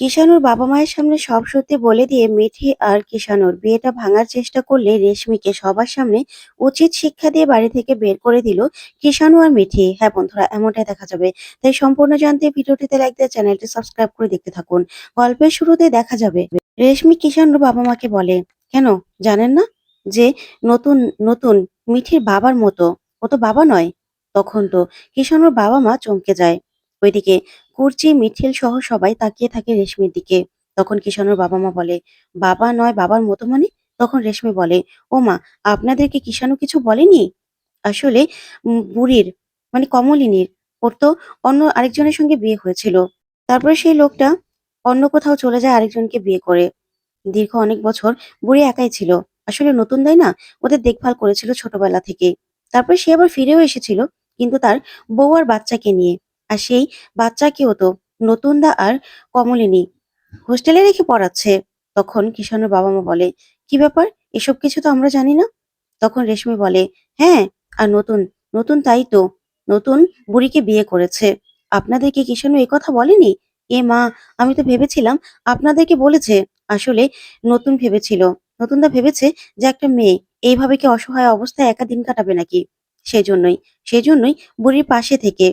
কিষানুর বাবা মায়ের সামনে সব সত্যি বলে দিয়ে মিঠি আর কিষানুর বিয়েটা ভাঙার চেষ্টা করলে রেশমিকে সবার সামনে উচিত শিক্ষা দিয়ে বাড়ি থেকে বের করে দিল কিষানু আর মিঠি। হ্যাঁ বন্ধুরা, এমনটাই দেখা যাবে। তাই সম্পূর্ণ জানতে ভিডিওটিতে লাইক দিয়ে চ্যানেলটি সাবস্ক্রাইব করে দেখতে থাকুন। গল্পের শুরুতে দেখা যাবে, রেশমি কিষানুর বাবা মাকে বলে, কেন? জানেন না যে নতুন নতুন মিঠির বাবার মতো? ও তো বাবা নয়। তখন তো কিষানুর বাবা মা চমকে যায়। ওইদিকে কুর্চি, মিঠিল সহ সবাই তাকিয়ে থাকে রেশমির দিকে। তখন কিষানুর বাবা মা বলে, বাবা নয়, বাবার মতো মানে? তখন রেশমি বলে, ও মা, আপনাদেরকে কিষানু কিছু বলেনি? আসলে বুড়ির মানে কমলিনীর, ওর তো অন্য আরেকজনের সঙ্গে বিয়ে হয়েছিল। তারপরে সেই লোকটা অন্য কোথাও চলে যায় আরেকজনকে বিয়ে করে। দীর্ঘ অনেক বছর বুড়ি একাই ছিল। আসলে নতুন দেয় না, ওদের দেখভাল করেছিল ছোটবেলা থেকে। তারপরে সে আবার ফিরেও এসেছিল, কিন্তু তার বউ আর বাচ্চাকে নিয়ে। আর সেই বাচ্চা বাচ্চাকেও তো নতুনদা আর কমলিনী হোস্টেলে রেখে পড়াচ্ছে। তখন কিষানের বাবা মা বলে, কি ব্যাপার? এসব কিছু তো আমরা জানি না? তখন রেশমি বলে হ্যাঁ আর নতুন নতুন তাই তো, নতুন বুড়িকে বিয়ে করেছে। আপনাদেরকে কিষানু এ কথা বলেনি? এ মা, আমি তো ভেবেছিলাম আপনাদেরকে বলেছে, আসলে নতুন ভেবেছিল, নতুনদা ভেবেছে যে একটা মেয়ে, এইভাবে কি অসহায় অবস্থায় একা দিন কাটাবে নাকি? সেজন্যই সেজন্যই বুড়ির পাশে থেকে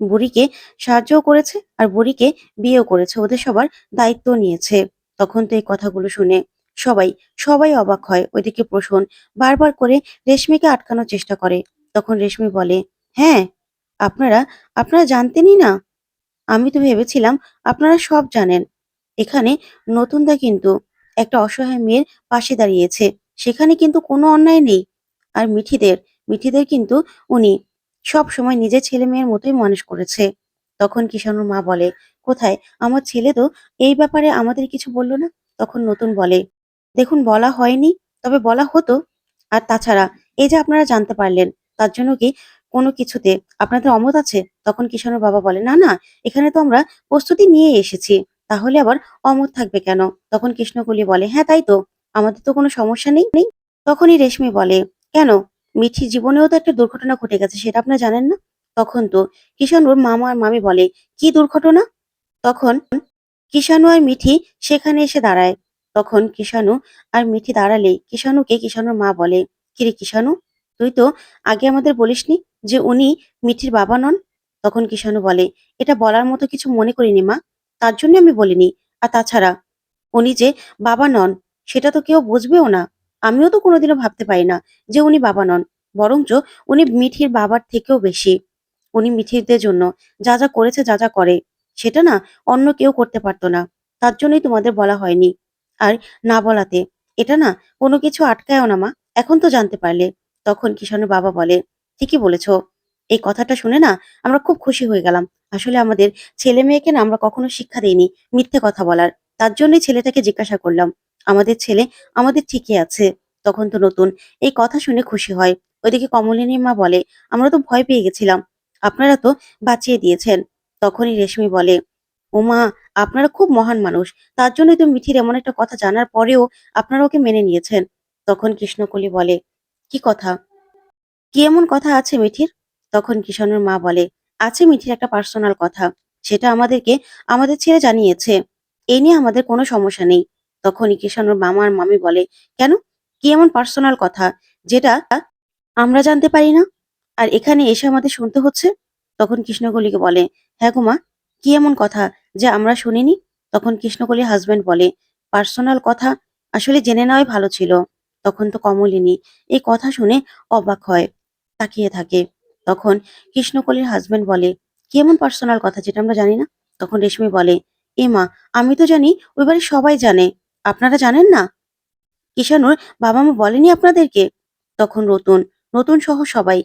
বুড়িকে সাহায্যও করেছে আর বুড়িকে বিয়েও করেছে, ওদের সবার দায়িত্ব নিয়েছে। তখন তো এই কথাগুলো শুনে সবাই সবাই অবাক হয়। ওইদিকে প্রসূন বারবার করে রেশমিকে আটকানোর চেষ্টা করে। তখন রেশমি বলে হ্যাঁ আপনারা আপনারা জানতেনই না। আমি তো ভেবেছিলাম আপনারা সব জানেন। এখানে নতুনদা কিন্তু একটা অসহায় মেয়ের পাশে দাঁড়িয়েছে। সেখানে কিন্তু কোনো অন্যায় নেই। আর মিঠিদের মিঠিদের কিন্তু উনি সব সময় নিজের ছেলে মেয়ের মতোই মানুষ করেছে। তখন কিষানুর মা বলে, কোথায়? আমার ছেলে তো এই ব্যাপারে আমাদের কিছু বলল না? তখন নতুন বলে, দেখুন, বলা হয়নি, তবে বলা হতো। আর তাছাড়া, এই যে আপনারা জানতে পারলেন, তার জন্য কি কোনো কিছুতে আপনাদের অমত আছে? তখন কিষানুর বাবা বলে, না না, এখানে তো আমরা প্রস্তুতি নিয়ে এসেছি, তাহলে আবার অমত থাকবে কেন? তখন কৃষ্ণকলি বলে হ্যাঁ তাই তো, আমাদের তো কোনো সমস্যা নেই নেই। তখনই রেশমি বলে, কেন? মিঠির জীবনেও তো একটা দুর্ঘটনা ঘটে গেছে, সেটা আপনারা জানেন না? তখন তো কিষানুর মামা আর মামি বলে, কি দুর্ঘটনা? তখন কিষানু আর মিঠি সেখানে এসে দাঁড়ায়। তখন কিষানু আর মিঠি দাঁড়ালেই কিষানুকে কিষানুর মা বলে, কিরে কিষানু তুই তো আগে আমাদের বলিসনি যে উনি মিঠির বাবা নন? তখন কিষানু বলে, এটা বলার মতো কিছু মনে করিনি মা, তার জন্য আমি বলিনি। আর তাছাড়া উনি যে বাবা নন, সেটা তো কেউ বুঝবেও না। আমিও তো কোনোদিনও ভাবতে পারি না যে উনি বাবা নন, বরঞ্চ উনি মিঠির বাবার থেকেও বেশি। উনি মিঠিরদের জন্য যা যা করেছে যা যা করে, সেটা না অন্য কেউ করতে পারতো না। তার জন্যই তোমাদের বলা হয়নি। আর না বলাতে, এটা না কোনো কিছু আটকায়ও না মা, এখন তো জানতে পারলে। তখন কিষানের বাবা বলে, ঠিকই বলেছ। এই কথাটা শুনে না আমরা খুব খুশি হয়ে গেলাম। আসলে আমাদের ছেলে মেয়েকে না আমরা কখনো শিক্ষা দেইনি মিথ্যে কথা বলার। তার জন্যই ছেলেটাকে জিজ্ঞাসা করলাম। আমাদের ছেলে আমাদের ঠিকই আছে। তখন তো নতুন। এই কথা শুনে খুশি হয়। ওইদিকে কমলিনীর মা বলে, আমরা তো ভয় পেয়ে গেছিলাম। আপনারা তো বাঁচিয়ে দিয়েছেন। তখনই রেশমি বলে, ওমা, আপনারা খুব মহান মানুষ। তার জন্যই তো মিঠির এমন একটা কথা জানার পরেও আপনারা ওকে মেনে নিয়েছেন। তখন কৃষ্ণকলি বলে, কি কথা? কি এমন কথা আছে মিঠির? তখন কিষানুর মা বলে, আছে মিঠির একটা পার্সোনাল কথা। সেটা আমাদেরকে, আমাদের ছেলে জানিয়েছে। এ নিয়ে আমাদের কোনো সমস্যা নেই। তখনই কিষানুর মামা আর মামি বলে, কেন? কি এমন পার্সোনাল কথা যেটা আমরা জানতে পারি না? আর এখানে এসে আমাদের শুনতে হচ্ছে? তখন কৃষ্ণকলিকে বলে হ্যাঁ গো মা, কি এমন কথা যে আমরা শুনিনি? তখন কৃষ্ণকলির হাজবেন্ড বলে পার্সোনাল কথা আসলে জেনে নেওয়াই ভালো ছিল। তখন তো কমলিনী এই কথা শুনে অবাক হয়, তাকিয়ে থাকে। তখন কৃষ্ণকলির হাজবেন্ড বলে, কি এমন পার্সোনাল কথা যেটা আমরা জানি না? তখন রেশমি বলে, এ মা, আমি তো জানি, ওই বাড়ির সবাই জানে। আপনারা জানেন না? কিষানুর বাবা মা বলেনি আপনাদেরকে? তখন নতুন নতুন সহ সবাই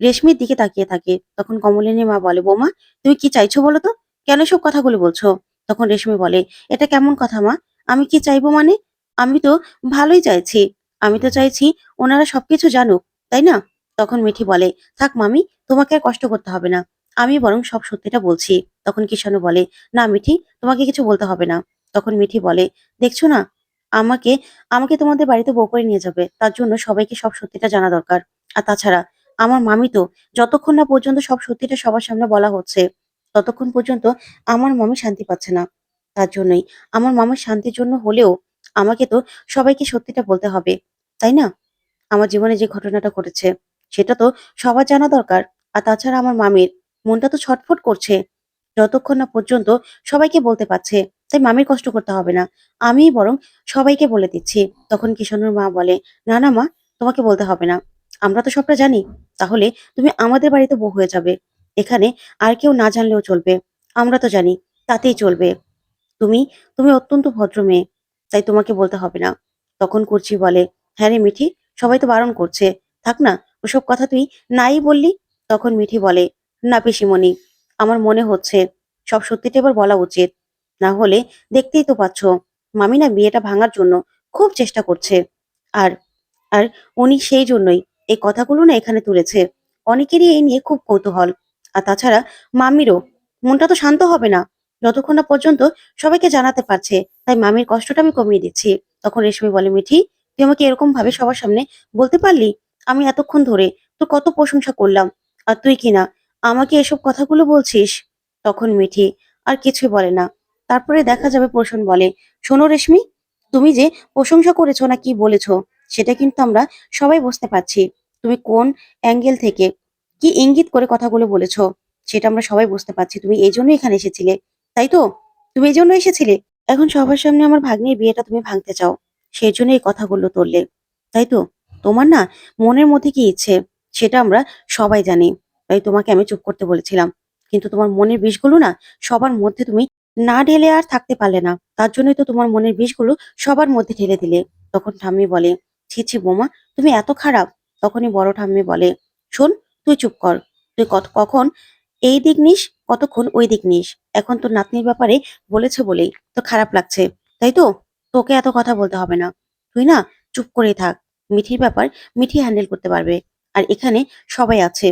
রেশমির দিকে তাকিয়ে থাকে। তখন কমলিনীর মা বলে, বৌমা, তুমি কি চাইছো বলো তো? কেন সব কথাগুলো বলছো? তখন রেশমি বলে, এটা কেমন কথা মা? আমি কি চাইব মানে? আমি তো ভালোই চাইছি। আমি তো চাইছি ওনারা সবকিছু জানুক, তাই না? তখন মিঠি বলে, থাক মামি, তোমাকে আর কষ্ট করতে হবে না। আমি বরং সব সত্যিটা বলছি। তখন কিষানু বলে, না মিঠি, তোমাকে কিছু বলতে হবে না। তখন মিঠি বলে, দেখছ না, আমাকে আমাকে তোমাদের বাড়িতে বউ করে নিয়ে যাবে। তার জন্য সবাইকে সব সত্যিটা জানা দরকার। আর তাছাড়া, আমার মামি তো যতক্ষণ না পর্যন্ত সব সত্যিটা সবার সামনে বলা হচ্ছে, ততক্ষণ পর্যন্ত আমার মামি শান্তি পাচ্ছে না। তার জন্যই আমার মামার শান্তির জন্য হলেও আমাকে তো সবাইকে সত্যিটা বলতে হবে, তাই না? আমার জীবনে যে ঘটনাটা ঘটেছে, সেটা তো সবার জানা দরকার। আর তাছাড়া আমার মামির মনটা তো ছটফট করছে, যতক্ষণ না পর্যন্ত সবাইকে বলতে পারছে। তাই মামির কষ্ট করতে হবে না। আমিই বরং সবাইকে বলে দিচ্ছি। তখন কিষানুর মা বলে, না না মা, তোমাকে বলতে হবে না। আমরা তো সবটা জানি। তাহলে তুমি আমাদের বাড়িতে বউ হয়ে যাবে। এখানে আর কেউ না জানলেও চলবে। আমরা তো জানি, তাতেই চলবে। তুমি তুমি অত্যন্ত ভদ্র মেয়ে, তাই তোমাকে বলতে হবে না। তখন কুর্চি বলে হ্যাঁ রে মিঠি, সবাই তো বারণ করছে। থাক না, ওসব কথা তুই নাই বললি? তখন মিঠি বলে, না পিসিমণি, আমার মনে হচ্ছে, সব সত্যিটা এবার বলা উচিত। না হলে দেখতেই তো পাচ্ছ মামি না বিয়েটা ভাঙার জন্য খুব চেষ্টা করছে। আর আর উনি সেই জন্যই এই কথাগুলো না এখানে তুলেছে। অনেকেরই এই নিয়ে খুব কৌতূহল। আর তাছাড়া মামিরও মনটা তো শান্ত হবে না। যতক্ষণ না পর্যন্ত সবাইকে জানাতে পারছে, তাই মামির কষ্টটা আমি কমিয়ে দিচ্ছি। তখন রেশমি বলে, মিঠি, তুই আমাকে এরকম ভাবে সবার সামনে বলতে পারলি? আমি এতক্ষণ ধরে তোর কত প্রশংসা করলাম। আর তুই কিনা আমাকে এসব কথাগুলো বলছিস? তখন মিঠি আর কিছুই বলে না। তারপরে দেখা যাবে প্রসন বলে। শোনো রেশমি, তুমি যে প্রশংসা করেছ না কি বলেছ, সেটা কিন্তু আমরা সবাই বুঝতে পারছি। তুমি কোন অ্যাঙ্গেল থেকে কি ইঙ্গিত করে কথাগুলো বলেছ, সেটা আমরা সবাই বুঝতে পারছি। তুমি এই জন্য এখানে এসেছিলে, তাই তো? তুমি এই জন্য এসেছিলে? এখন সবার সামনে আমার ভাগ্নির বিয়েটা তুমি ভাঙতে চাও, সেই জন্য এই কথাগুলো তুললে, তাই তো? তোমার না মনের মধ্যে কি ইচ্ছে, সেটা আমরা সবাই জানি, তাই তোমাকে আমি চুপ করতে বলেছিলাম। কিন্তু তোমার মনের বিষগুলো না সবার মধ্যে তুমি না ঢেলে আর থাকতে পারলে না। তার জন্যই তো তোমার মনের বিষগুলো সবার মধ্যে ঢেলে দিলে। তখন ঠাম্মি বলে, ছি ছি, বোমা, তুমি এত খারাপ। তখনই বড় ঠাম্মি বলে, শোন, তুই চুপ কর। তুই কত, কখন এই দিক নিস, কতক্ষণ ওই দিক নিস। এখন তোর নাতনির ব্যাপারে বলেছে বলেই তো খারাপ লাগছে। তাই তো? তোকে এত কথা বলতে হবে না। তুই না চুপ করে থাক। মিঠির ব্যাপার মিঠি হ্যান্ডেল করতে পারবে। আর এখানে সবাই আছে।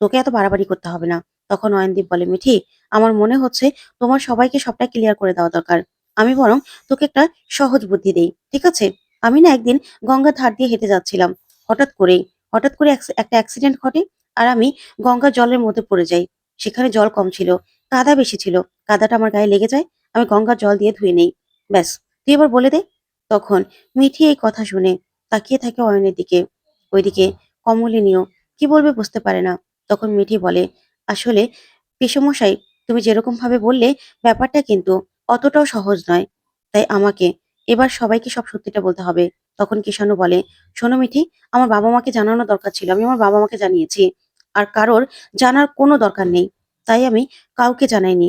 তোকে এত বাড়াবাড়ি করতে হবে না। তখন অয়নদীপ বলে, মিঠি, আমার মনে হচ্ছে তোমার সবাইকে সবটা ক্লিয়ার করে দেওয়া দরকার। আমি বরং তোকে একটা সহজ বুদ্ধি দেই, ঠিক আছে? আমি না একদিন গঙ্গার ধার দিয়ে হেঁটে যাচ্ছিলাম, হঠাৎ করেই, হঠাৎ করে একটা অ্যাক্সিডেন্ট ঘটে আর আমি গঙ্গার জলের মধ্যে পড়ে যাই। সেখানে জল কম ছিল, কাদা বেশি ছিল, কাদাটা আমার গায়ে লেগে যায়, আমি গঙ্গার জল দিয়ে ধুয়ে নেই। ব্যাস, তুই এবার বলে দে। তখন মিঠি এই কথা শুনে তাকিয়ে থাকে অয়নের দিকে। ওইদিকে, কমলিনীও, কি বলবে বুঝতে পারে না? তখন মিঠি বলে আসলে পিসমশাই, তুমি যেরকম ভাবে বললে, ব্যাপারটা কিন্তু অতটাও সহজ নয়। তাই আমাকে এবার সবাইকে সব সত্যিটা বলতে হবে। তখন কিষাণু বলে, শোনো মিঠি, আমার বাবা মাকে জানানো দরকার ছিল। আমি আমার বাবা মাকে জানিয়েছি। আর কারোর জানার কোনো দরকার নেই। তাই আমি কাউকে জানাইনি।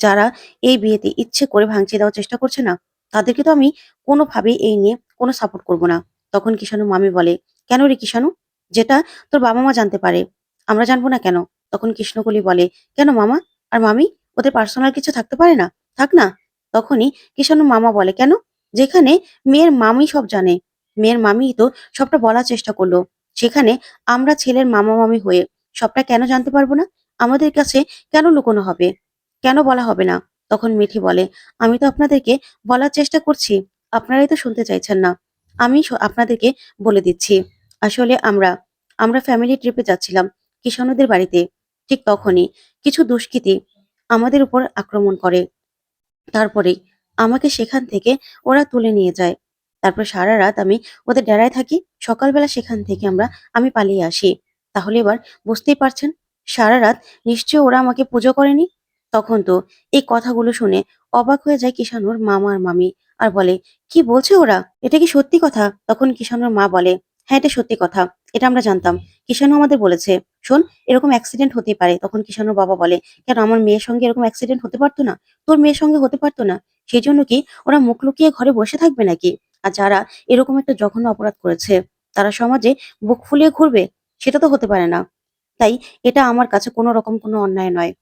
যারা এই বিয়েতে ইচ্ছে করে ভাঙচিয়ে দেওয়ার চেষ্টা করছে না, তাদেরকে তো আমি কোনোভাবেই এই নিয়ে কোনো সাপোর্ট করব না। তখন কিষাণু মামি বলে, কেন রে কিষাণু? যেটা তোর বাবা মা জানতে পারে। আমরা জানব না কেন? তখন কৃষ্ণকলি বলে, কেন মামা? আর মামি? ওদের পার্সোনাল কিছু থাকতে পারে না? থাক না। তখনই কিষাণু মামা বলে, কেন? যেখানে মেয়ের মামি সব জানে। মেয়ের মামি তো সবটা বলার চেষ্টা করল। সেখানে আমরা ছেলের মামা মামি হয়ে সবটা কেন জানতে পারব না? আমাদের কাছে কেন লুকোনো হবে? কেন বলা হবে না? তখন মিঠি বলে, আমি তো আপনাদেরকে বলার চেষ্টা করছি। আপনারাই তো শুনতে চাইছেন না। আমি আপনাদেরকে বলে দিচ্ছি। আসলে আমরা আমরা ফ্যামিলি ট্রিপে যাচ্ছিলাম কিষাণুদের বাড়িতে। ঠিক তখনই কিছু দুষ্কৃতী আমাদের উপর আক্রমণ করে। তারপরে আমাকে সেখান থেকে ওরা তুলে নিয়ে যায়। তারপর সারা রাত আমি ওদের ডেরায় থাকি। সকালবেলা সেখান থেকে আমরা, আমি পালিয়ে আসি। তাহলে এবার বুঝতেই পারছেন, সারা রাত নিশ্চয় ওরা আমাকে পুজো করেনি? তখন তো এই কথাগুলো শুনে অবাক হয়ে যায় কিষানুর মামা আর মামি আর বলে, কি বলছে ওরা? এটা কি সত্যি কথা? তখন কিষানুর মা বলে হ্যাঁ এটা সত্যি কথা। এটা আমরা জানতাম। কিষানু আমাদের বলেছে। শোন এরকম অ্যাক্সিডেন্ট হতে পারে। তখন কিষানুর বাবা বলে, কেন আমার মেয়ের সঙ্গে এরকম অ্যাক্সিডেন্ট হতে পারতো না? তোর মেয়ের সঙ্গে হতে পারতো না। সেই জন্য কি ওরা মুখ লুকিয়ে ঘরে বসে থাকবে নাকি? আর যারা এরকম একটা জঘন্য অপরাধ করেছে, তারা সমাজে বুক ফুলিয়ে ঘুরবে? সেটা তো হতে পারে না। তাই এটা আমার কাছে কোনো রকম কোনো অন্যায় নয়।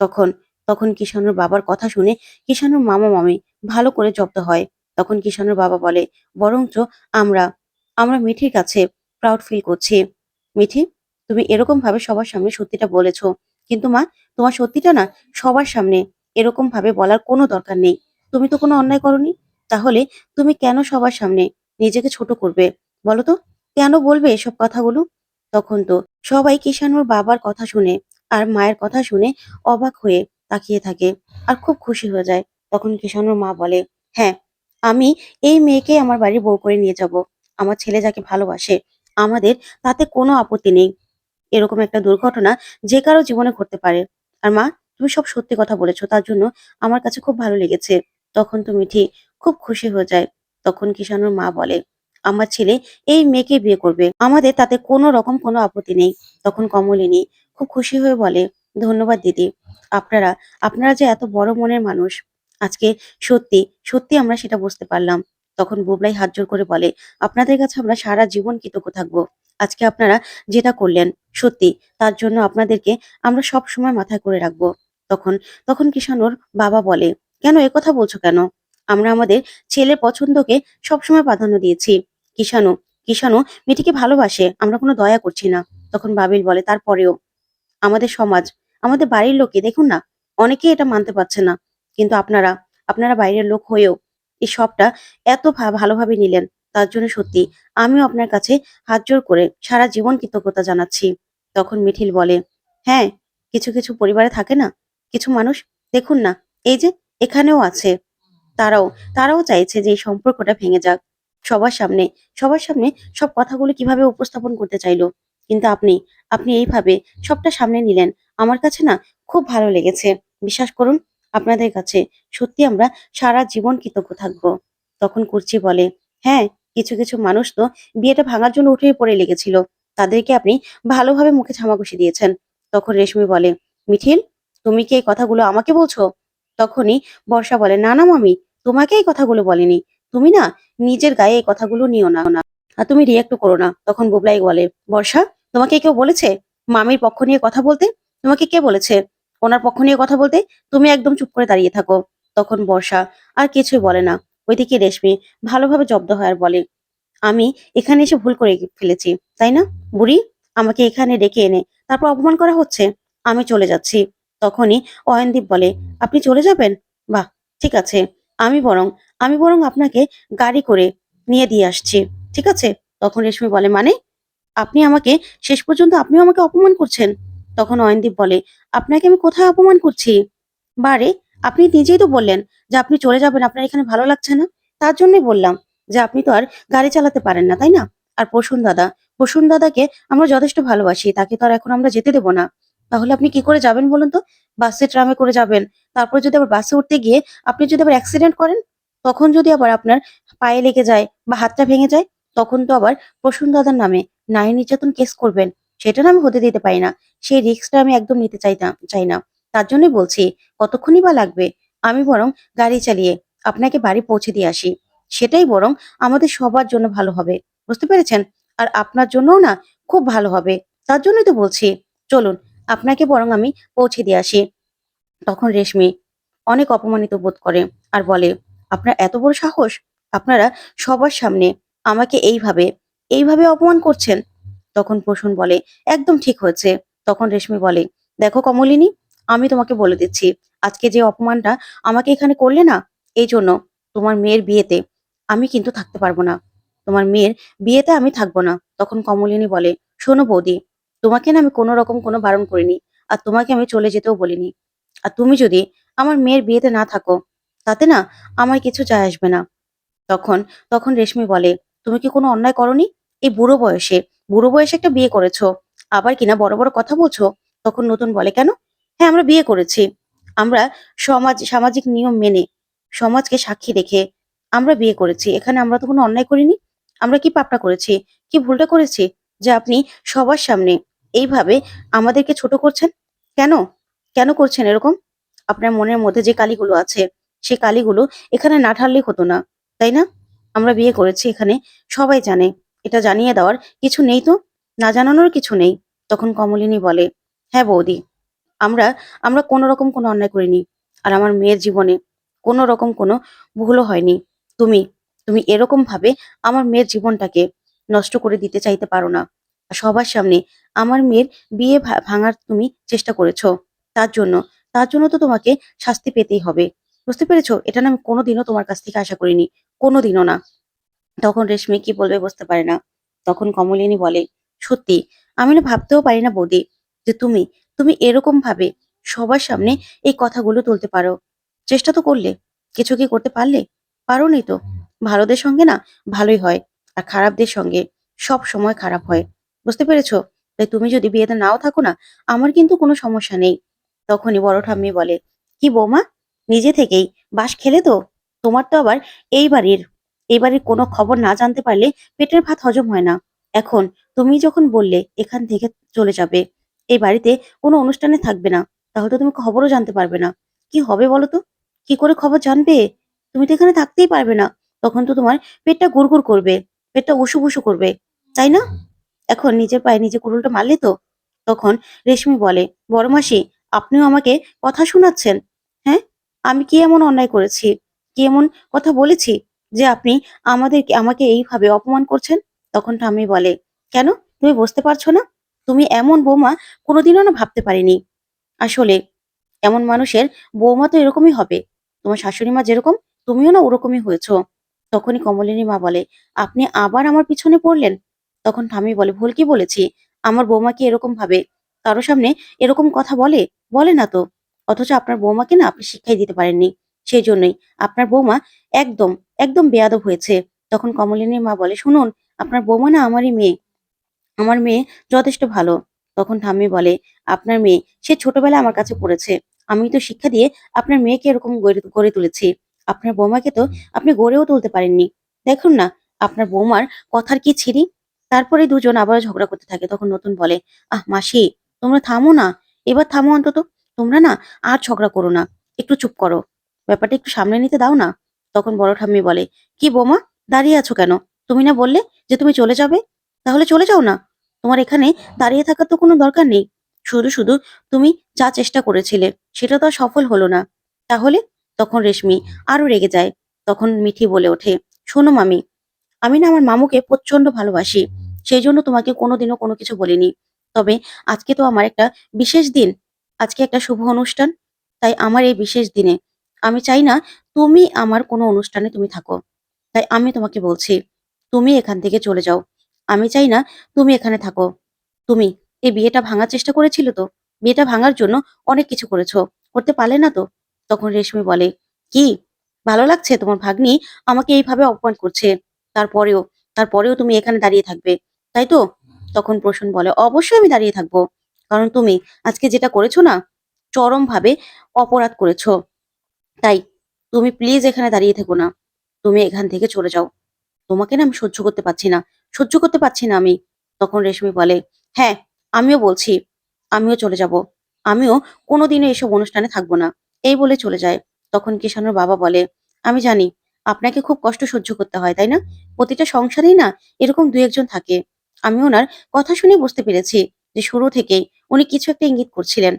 তখন তখন কিষানুর বাবার কথা শুনে কিষানুর মামা, মামি ভালো করে জব্দ হয়। তখন কিষানুর বাবা বলে, বরঞ্চ আমরা আমরা মিঠির কাছে প্রাউড ফিল করছি। মিঠি তুমি এরকম ভাবে সবার সামনে সত্যিটা বলেছ। কিন্তু মা, তোমার সত্যিটা না সবার সামনে এরকম ভাবে বলার কোনো দরকার নেই। তুমি তো কোনো অন্যায় করনি। তাহলে তুমি কেন সবার সামনে নিজেকে ছোট করবে? বলো তো, কেন বলবে এসব কথাগুলো? তখন তো সবাই কিষানুর বাবার কথা শুনে আর মায়ের কথা শুনে অবাক হয়ে তাকিয়ে থাকে আর খুব খুশি হয়ে যায়। তখন কিষানুর মা বলে হ্যাঁ আমি এই মেয়েকে আমার বাড়ির বউ করে নিয়ে যাব। আমার ছেলে যাকে ভালোবাসে, আমাদের তাতে কোনো আপত্তি নেই। এরকম একটা দুর্ঘটনা যে কারও জীবনে ঘটতে পারে। আর মা, তুমি সব সত্যি কথা বলেছ, তার জন্য আমার কাছে খুব ভালো লেগেছে। তখন তো মিঠি খুব খুশি হয়ে যায়। তখন কিষানুর মা বলে, আমার ছেলে এই মেয়েকে বিয়ে করবে। আমাদের তাতে কোনো রকম কোনো আপত্তি নেই। তখন কমলিনী খুব খুশি হয়ে বলে, ধন্যবাদ দিদি। আপনারা আপনারা যে এত বড় মনের মানুষ, আজকে সত্যি সত্যি আমরা সেটা বুঝতে পারলাম। তখন বুবলাই হাত জোর করে বলে, আপনাদের কাছে আমরা সারা জীবন কৃতজ্ঞ থাকব। আজকে আপনারা যেটা করলেন, সত্যি তার জন্য আপনাদেরকে আমরা সব সময় মাথায় করে রাখব। তখন তখন কিষানুর বাবা বলে, কেন কথা বলছো কেন? আমরা আমাদের ছেলের পছন্দকে সবসময় প্রাধান্য দিয়েছি। কিষানু কিষানু মেয়েটিকে ভালোবাসে, আমরা কোনো দয়া করছি না। তখন বাবিল বলে, তারপরেও আমাদের সমাজ, আমাদের বাড়ির লোকে দেখুন না অনেকে এটা মানতে পারছে না। কিন্তু আপনারা আপনারা বাইরের লোক হয়েও এই সবটা এত ভালোভাবে নিলেন। তার জন্য সত্যি আমিও আপনার কাছে হাত জোর করে সারা জীবন কৃতজ্ঞতা জানাচ্ছি। তখন মিঠিল বলে হ্যাঁ কিছু কিছু পরিবারে থাকে না? কিছু মানুষ? দেখুন না, এই যে এখানেও আছে। তারাও তারাও চাইছে যে এই সম্পর্কটা ভেঙে যাক। সবার সামনে সবার সামনে সব কথাগুলো কীভাবে উপস্থাপন করতে চাইলো? কিন্তু আপনি আপনি এইভাবে সবটা সামনে নিলেন। আমার কাছে না খুব ভালো লেগেছে। বিশ্বাস করুন, আপনাদের কাছে সত্যি আমরা সারা জীবন কৃতজ্ঞ থাকব। তখন কুর্চি বলে হ্যাঁ কিছু কিছু মানুষ তো বিয়েটা ভাঙার জন্য উঠে পড়ে লেগেছিল। তাদেরকে আপনি ভালোভাবে মুখে ছামাঘুষি দিয়েছেন। তখন রেশমি বলে, মিঠিল, তুমি কি এই কথাগুলো আমাকে বলছো? তখনই বর্ষা বলে, না না মামি, তোমাকে এই কথাগুলো বলেনি। তুমি না নিজের গায়ে এই কথাগুলো নিও না। না আর তুমি রিয়াক্ট করো না। তখন বুবলাই বলে, বর্ষা, তোমাকে কেউ বলেছে মামির পক্ষ নিয়ে কথা বলতে? তোমাকে কে বলেছে? ওনার পক্ষ নিয়ে কথা বলতে তুমি একদম চুপ করে দাঁড়িয়ে থাকো। তখন বর্ষা আর কিছুই বলে না। ওইদিকে রেশমি ভালোভাবে জব্দ হয় আর বলে, আমি এখানে এসে ভুল করে ফেলেছি, তাই না? বুড়ি, আমাকে এখানে ডেকে এনে তারপর অপমান করা হচ্ছে। আমি চলে যাচ্ছি। তখনই অয়নদীপ বলে, আপনি চলে যাবেন? বাহ, ঠিক আছে। আমি বরং আমি বরং আপনাকে গাড়ি করে নিয়ে দিয়ে আসছি, ঠিক আছে? তখন রেশমি বলে মানে? আপনি আমাকে শেষ পর্যন্ত আপনিও আমাকে অপমান করছেন? তখন অয়নদীপ বলে, আপনাকে আমি কোথায় অপমান করছি? বারে আপনি নিজেই তো বললেন যে আপনি চলে যাবেন, আপনার এখানে ভালো লাগছে না। তার জন্যই বললাম যে আপনি তো আর গাড়ি চালাতে পারেন না, তাই না? আর প্রসূন দাদা প্রসূন দাদাকে আমরা যথেষ্ট ভালোবাসি, তাকে তো আর এখন আমরা যেতে দেবো না। তাহলে আপনি কি করে যাবেন বলুন তো? বাসে, ট্রামে করে যাবেন। তারপর যদি আবার বাসে উঠতে গিয়ে আপনি যদি আবার অ্যাক্সিডেন্ট করেন, তখন যদি আবার আপনার পায়ে লেগে যায় বা হাতটা ভেঙে যায়, তখন তো আবার প্রসূন দাদার নামে নারী নির্যাতন কেস করবেন। সেটা না আমি হতে দিতে পারি না। সেই রিস্কটা আমি একদম নিতে চাইতাম, চাই না। তার জন্যই বলছি, কতক্ষণই বা লাগবে? আমি বরং গাড়ি চালিয়ে আপনাকে বাড়ি পৌঁছে দিয়ে আসি। সেটাই বরং আমাদের সবার জন্য ভালো হবে। বুঝতে পেরেছেন? আর আপনার জন্যও না খুব ভালো হবে। তার জন্যই তো বলছি। চলুন, আপনাকে বরং আমি পৌঁছে দিয়ে আসি। তখন রেশমি অনেক অপমানিত বোধ করে আর বলে, আপনার এত বড় সাহস? আপনারা সবার সামনে আমাকে এইভাবে এইভাবে অপমান করছেন? তখন প্রসূন বলে, একদম ঠিক হয়েছে। তখন রেশমি বলে, দেখো কমলিনী আমি তোমাকে বলে দিচ্ছি। আজকে যে অপমানটা আমাকে এখানে করলে না, এই জন্য তোমার মেয়ের বিয়েতে আমি কিন্তু থাকতে পারব না। তোমার মেয়ের বিয়েতে আমি থাকব না। তখন কমলিনী বলে, শোনো বৌদি, তোমাকে না আমি কোনো রকম কোনো বারণ করিনি, আর তোমাকে আমি চলে যেতেও বলিনি। আর তুমি যদি আমার মেয়ের বিয়েতে না থাকো, তাতে না আমার কিছু যায় আসবে না। তখন তখন রেশমি বলে, তুমি কি কোনো অন্যায় করনি? এই বুড়ো বয়সে বুড়ো বয়সে একটা বিয়ে করেছ। আবার কিনা বড় বড় কথা বলছো? তখন নতুন বলে, কেন? হ্যাঁ আমরা বিয়ে করেছি। আমরা সমাজ, সামাজিক নিয়ম মেনে সমাজকে সাক্ষী রেখে আমরা বিয়ে করেছি। এখানে আমরা তো কোনো অন্যায় করিনি। আমরা কি পাপটা করেছি? কি ভুলটা করেছি? যে আপনি সবার সামনে এইভাবে আমাদেরকে ছোট করছেন? কেন? কেন করছেন এরকম? আপনার মনের মধ্যে যে কালিগুলো আছে সেই কালিগুলো এখানে না ঢাললেই হতো না, তাই না? আমরা বিয়ে করেছি এখানে, সবাই জানে। এটা জানিয়ে দেওয়ার কিছু নেই তো? না জানানোর কিছু নেই? তখন কমলিনী বলে হ্যাঁ বৌদি আমরা আমরা কোনো রকম কোনো অন্যায় করিনি। আর আমার মেয়ের জীবনে কোনো রকম কোনো ভুলও হয়নি। তুমি তুমি এরকম ভাবে আমার মেয়ের জীবনটাকে নষ্ট করে দিতে চাইতে পারো না। সবার সামনে আমার মেয়ের বিয়ে ভাঙার তুমি চেষ্টা করেছ। তার জন্য তার জন্য তো তোমাকে শাস্তি পেতেই হবে। বুঝতে পেরেছ? এটা না আমি কোনোদিনও তোমার কাছ থেকে আশা করিনি। কোনোদিনও না। তখন রেশমি কি বলবে বুঝতে পারে না। তখন কমলিনী বলে, সত্যি, আমি না ভাবতেও পারি না বৌদি, যে তুমি তুমি এরকম ভাবে সবার সামনে এই কথাগুলো তুলতে পারো। চেষ্টা তো করলে। কিছু কি করতে পারলে? পারোনি তো। ভালোদের সঙ্গে না ভালোই হয় আর খারাপদের সঙ্গে সব সময় খারাপ হয়। বুঝতে পেরেছ? তাই তুমি যদি বিয়েতে নাও থাকো না, আমার কিন্তু কোনো সমস্যা নেই। তখনই বড় ঠাম্মি বলে, কি বৌমা, নিজে থেকেই বাস খেলে তো? তোমার তো আবার এই বাড়ির এই বাড়ির কোনো খবর না জানতে পারলে পেটের ভাত হজম হয় না। এখন তুমি যখন বললে এখান থেকে চলে যাবে এই বাড়িতে কোনো অনুষ্ঠানে থাকবে না। তাহলে তো তুমি খবরও জানতে পারবে না। কি হবে বলো তো কি করে খবর জানবে? তুমি তো এখানে থাকতেই পারবে না। তখন তো তোমার পেটটা গুড়গুড় করবে, পেটটা উসু বুসু করবে, তাই না? এখন নিজের পায়ে নিজে কুড়ুলটা মারলে তো? তখন রেশমি বলে, বড় মাসি, আপনিও আমাকে কথা শোনাচ্ছেন। হ্যাঁ? আমি কি এমন অন্যায় করেছি? কি এমন কথা বলেছি যে আপনি আমাদেরকে, আমাকে এইভাবে অপমান করছেন? তখন ঠাম্মি বলে, কেন? তুমি বুঝতে পারছ না? তুমি এমন বৌমা কোনোদিনও না ভাবতে পারিনি। আসলে এমন মানুষের বৌমা তো এরকমই হবে। তোমার শাশুড়ি মা যেরকম, তুমিও না ওরকমই হয়েছ। তখনই কমলিনী মা বলে, আপনি আবার আমার পিছনে পড়লেন? তখন ঠাম্মি বলে, ভুল কি বলেছি? আমার বৌমা কি এরকম ভাবে? কারও সামনে এরকম কথা বলে? বলে না তো। অথচ আপনার বৌমাকে না আপনি শিক্ষাই দিতে পারেননি। সেই জন্যই আপনার বৌমা একদম একদম বেয়াদব হয়েছে। তখন কমলিনীর মা বলে, শুনুন, আপনার বৌমা না আমারই মেয়ে। আমার মেয়ে যথেষ্ট ভালো। তখন ঠাম্মি বলে, আপনার মেয়ে, সে ছোটবেলায় আমার কাছে পড়েছে। আমি তো শিক্ষা দিয়ে আপনার মেয়েকে এরকম গড়ে গড়ে তুলেছি। আপনার বৌমাকে তো আপনি গড়েও তুলতে পারেননি। দেখুন না, আপনার বৌমার কথার কি ছিরি? তারপরে দুজন আবার ঝগড়া করতে থাকে। তখন নতুন বলে, আহ, মাসি, তোমরা থামো না। এবার থামো অন্তত। তোমরা না আর ঝগড়া করো না। একটু চুপ করো। ব্যাপারটা একটু সামনে নিতে দাও না? তখন বড় ঠাম্মি বলে, কি বৌমা, দাঁড়িয়ে আছো কেন? তুমি না বললে যে তুমি চলে যাবে? তাহলে চলে যাও না। তোমার এখানে দাঁড়িয়ে থাকার তো কোনো দরকার নেই। শুধু শুধু তুমি যা চেষ্টা করেছিলে, সেটা তো আর সফল হলো না। তাহলে তখন রেশমি আরও রেগে যায়। তখন মিঠি বলে ওঠে, শোনো মামি, আমি না আমার মামুকে প্রচণ্ড ভালোবাসি। সেই জন্য তোমাকে কোনোদিনও কোনো কিছু বলিনি। তবে আজকে তো আমার একটা বিশেষ দিন। আজকে একটা শুভ অনুষ্ঠান। তাই আমার এই বিশেষ দিনে আমি চাই না তুমি আমার কোনো অনুষ্ঠানে তুমি থাকো। তাই আমি তোমাকে বলছি, তুমি এখান থেকে চলে যাও। আমি চাই না তুমি এখানে থাকো। তুমি, এই বিয়েটা ভাঙার চেষ্টা করেছিল তো? বিয়েটা ভাঙার জন্য অনেক কিছু করেছ, করতে পারলে না তো? তখন রেশমি বলে, কি? ভালো লাগছে, তোমার ভাগ্নি আমাকে এইভাবে অপমান করছে। তারপরেও তারপরেও তুমি এখানে দাঁড়িয়ে থাকবে, তাই তো? তখন প্রসূন বলে, অবশ্যই আমি দাঁড়িয়ে থাকব। কারণ তুমি আজকে যেটা করেছ না চরম ভাবে অপরাধ করেছ। তাই, তুমি প্লিজ এখানে দাঁড়িয়ে থেকো না। তুমি এখান থেকে চলে যাও। তোমাকে না আমি সহ্য করতে পারছি না। সহ্য করতে পারছি না আমি। তখন রেশমি বলে হ্যাঁ আমিও বলছি, আমিও চলে যাব। আমিও কোনোদিনও এসব অনুষ্ঠানে থাকব না। এই বলে চলে যায়। তখন কিষানোর বাবা বলে, আমি জানি, আপনাকে খুব কষ্ট সহ্য করতে হয়, তাই না? প্রতিটা সংসারেই না এরকম দু একজন থাকে। আমি ওনার কথা শুনে বুঝতে পেরেছি যে শুরু থেকেই উনি কিছু একটা ইঙ্গিত করছিলেন।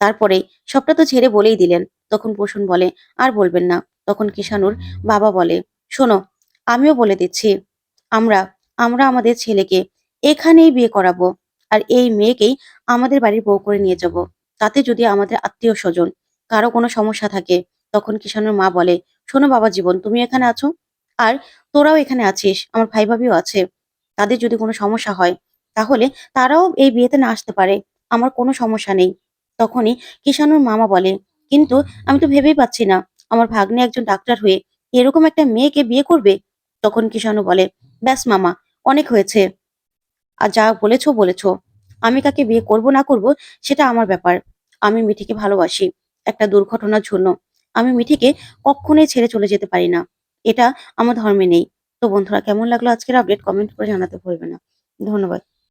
তারপরে সবটা তো ছেড়ে বলেই দিলেন। তখন পোষণ বলে, আর বলবেন না। তখন কিষানুর বাবা বলে, শোনো, আমিও বলে দিচ্ছি। আমরা আমরা আমাদের ছেলেকে এখানেই বিয়ে করাবো আর এই মেয়েকেই আমাদের বাড়ির বউ করে নিয়ে যাব। তাতে যদি আমাদের আত্মীয় স্বজন কারও কোনো সমস্যা থাকে, তখন কিষানুর মা বলে, শোনো বাবা জীবন, তুমি এখানে আছো? আর তোরাও এখানে আছিস, আমার ভাই ভাবিও আছে। তাদের যদি কোনো সমস্যা হয়, তাহলে তারাও এই বিয়েতে না আসতে পারে, আমার কোনো সমস্যা নেই। তখনই কিষানুর মামা বলে, কিন্তু আমি তো ভেবেই পাচ্ছি না, আমার ভাগ্নে একজন ডাক্তার হয়ে এরকম একটা মেয়েকে বিয়ে করবে? তখন কিষানু বলে, ব্যাস মামা অনেক হয়েছে। আর যা বলেছ, বলেছ। আমি কাকে বিয়ে করব, না করব, সেটা আমার ব্যাপার। আমি মিঠিকে ভালোবাসি একটা দুর্ঘটনার জন্য। আমি মিঠিকে কখনোই ছেড়ে চলে যেতে পারি না। এটা আমার ধর্মে নেই। তো বন্ধুরা, কেমন লাগল আজকের আপডেট কমেন্ট করে জানাতে ভুলবে না। ধন্যবাদ।